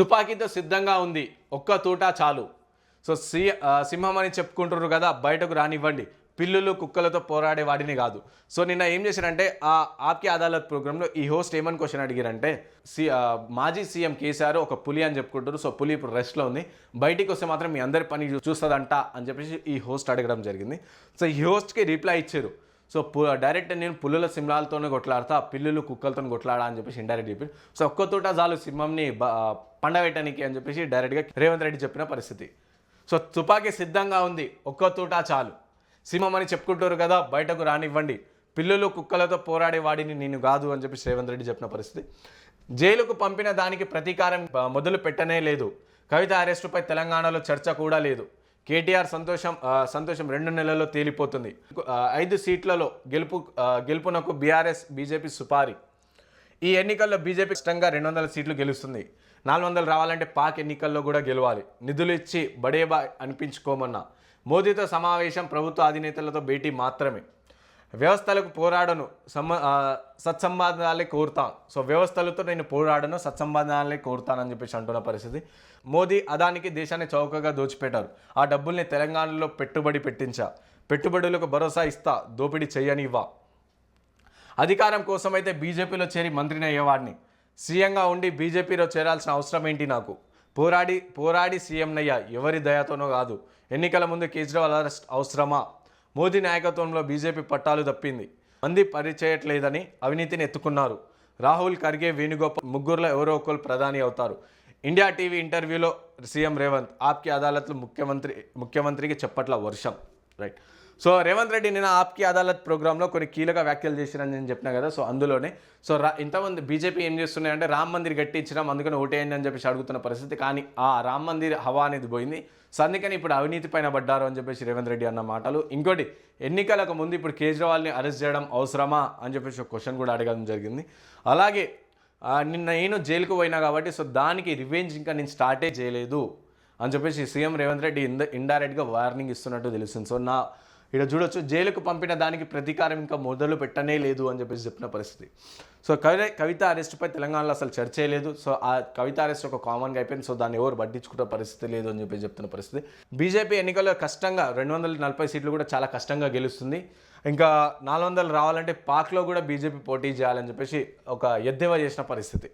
తుపాకీతో సిద్ధంగా ఉంది. ఒక్క తూట చాలు. సో సి సింహం అని చెప్పుకుంటున్నారు కదా బయటకు రానివ్వండి. పిల్లులు కుక్కలతో పోరాడే వాడిని కాదు. సో నిన్న ఏం చేశారంటే ఆ ఆప్కి అదాలత్ ప్రోగ్రాంలో ఈ హోస్ట్ ఏమని క్వశ్చన్ అడిగారంటే సి మాజీ సీఎం కేసీఆర్ ఒక పులి అని చెప్పుకుంటారు సో పులి ఇప్పుడు రెస్ట్లో ఉంది. బయటికి వస్తే మాత్రం మీ అందరి పని చూస్తుందంట అని చెప్పేసి ఈ హోస్ట్ అడగడం జరిగింది. సో ఈ హోస్ట్కి రిప్లై ఇచ్చారు. సో పు డైరెక్ట్ నేను పుల్లుల సింహాలతోనే కొట్లాడతా పిల్లులు కుక్కలతో కొట్లాడా అని చెప్పేసి ఇండైరెక్ట్ చెప్పి సో ఒక్కతోట చాలు సింహంని బ- పండబెట్టడానికి అని చెప్పేసి డైరెక్ట్గా రేవంత్ రెడ్డి చెప్పిన పరిస్థితి. సో తుపాకీ సిద్ధంగా ఉంది ఒక్క తూట చాలు. సింహం అని చెప్పుకుంటారు కదా బయటకు రానివ్వండి. పిల్లులు కుక్కలతో పోరాడే వాడిని నేను కాదు అని చెప్పి రేవంత్ రెడ్డి చెప్పిన పరిస్థితి. జైలుకు పంపిన దానికి ప్రతీకారం మొదలు పెట్టనే లేదు. కవిత అరెస్టుపై తెలంగాణలో చర్చ కూడా లేదు. కేటీఆర్ సంతోషం సంతోషం రెండు నెలల్లో తేలిపోతుంది. ఐదు సీట్లలో గెలుపు గెలుపునకు బీఆర్ఎస్ బీజేపీ సుపారీ. ఈ ఎన్నికల్లో బీజేపీ ఇష్టంగా రెండు వందల సీట్లు గెలుస్తుంది. నాలుగు వందలు రావాలంటే పాక్ ఎన్నికల్లో కూడా గెలవాలి. నిధులు ఇచ్చి బడేబా అనిపించుకోమన్నా. మోదీతో సమావేశం ప్రభుత్వ అధినేతలతో భేటీ మాత్రమే. వ్యవస్థలకు పోరాడను సమ సత్సంబంధాలే కోరుతాను సో వ్యవస్థలతో నేను పోరాడను సత్సంబంధాలే కోరుతానని చెప్పేసి అంటున్న పరిస్థితి. మోదీ అదానికి దేశాన్ని చౌకగా దోచిపెట్టారు. ఆ డబ్బుల్ని తెలంగాణలో పెట్టుబడి పెట్టించా. పెట్టుబడులకు భరోసా ఇస్తా దోపిడీ చెయ్యనివ్వా అధికారం కోసం అయితే బీజేపీలో చేరి మంత్రిని అయ్యేవాడిని. సీఎంగా ఉండి బీజేపీలో చేరాల్సిన అవసరం ఏంటి నాకు? పోరాడి పోరాడి సీఎంనయ్యా ఎవరి దయతోనో కాదు. ఎన్నికల ముందు కేజ్రీవాల్ అరెస్ట్ అవసరమా? మోదీ నాయకత్వంలో బీజేపీ పట్టాలు తప్పింది. మంది పరిచయట్లేదని అవినీతిని ఎత్తుకున్నారు. రాహుల్ ఖర్గే వేణుగోపాల్ ముగ్గురులో ఎవరో ఒకరు ప్రధాని అవుతారు. ఇండియా టీవీ ఇంటర్వ్యూలో సీఎం రేవంత్ ఆప్కి అదాలత్ ముఖ్యమంత్రి ముఖ్యమంత్రికి చెప్పట్ల వర్షం. రైట్. సో రేవంత్ రెడ్డి నిన్న ఆప్కి అదాలత్ ప్రోగ్రాంలో కొన్ని కీలక వ్యాఖ్యలు చేసిరని నేను చెప్పిన కదా సో అందులోనే. సో రా ఇంతమంది బీజేపీ ఏం చేస్తున్నాయంటే రామ్ మందిర్ కట్టించడం అందుకని ఓటేయండి అని చెప్పేసి అడుగుతున్న పరిస్థితి. కానీ ఆ రామ్ మందిర్ హవా అనేది పోయింది. సో అందుకని ఇప్పుడు అవినీతి పైన పడ్డారు అని చెప్పేసి రేవంత్ రెడ్డి అన్న మాటలు. ఇంకోటి ఎన్నికలకు ముందు ఇప్పుడు కేజ్రీవాల్ని అరెస్ట్ చేయడం అవసరమా అని చెప్పేసి ఒక క్వశ్చన్ కూడా అడగడం జరిగింది. అలాగే నిన్న నేను జైలుకు పోయినా కాబట్టి సో దానికి రివెంజ్ ఇంకా నేను స్టార్టే చేయలేదు అని చెప్పేసి సీఎం రేవంత్ రెడ్డి ఇంద ఇండైరెక్ట్గా వార్నింగ్ ఇస్తున్నట్టు తెలుస్తుంది. సో నా ఇక్కడ చూడొచ్చు జైలుకు పంపిన దానికి ప్రతీకారం ఇంకా మొదలు పెట్టనే లేదు అని చెప్పేసి చెప్పిన పరిస్థితి. సో కవి కవిత అరెస్ట్పై తెలంగాణలో అసలు చర్చే లేదు. సో ఆ కవిత అరెస్ట్ ఒక కామన్గా అయిపోయింది. సో దాన్ని ఎవరు పట్టించుకునే పరిస్థితి లేదు అని చెప్పేసి చెప్తున్న పరిస్థితి. బీజేపీ ఎన్నికల్లో కష్టంగా రెండు వందల నలభై సీట్లు కూడా చాలా కష్టంగా గెలుస్తుంది. ఇంకా నాలుగు వందలు రావాలంటే పాక్లో కూడా బీజేపీ పోటీ చేయాలని చెప్పేసి ఒక ఎద్దేవా చేసిన పరిస్థితి.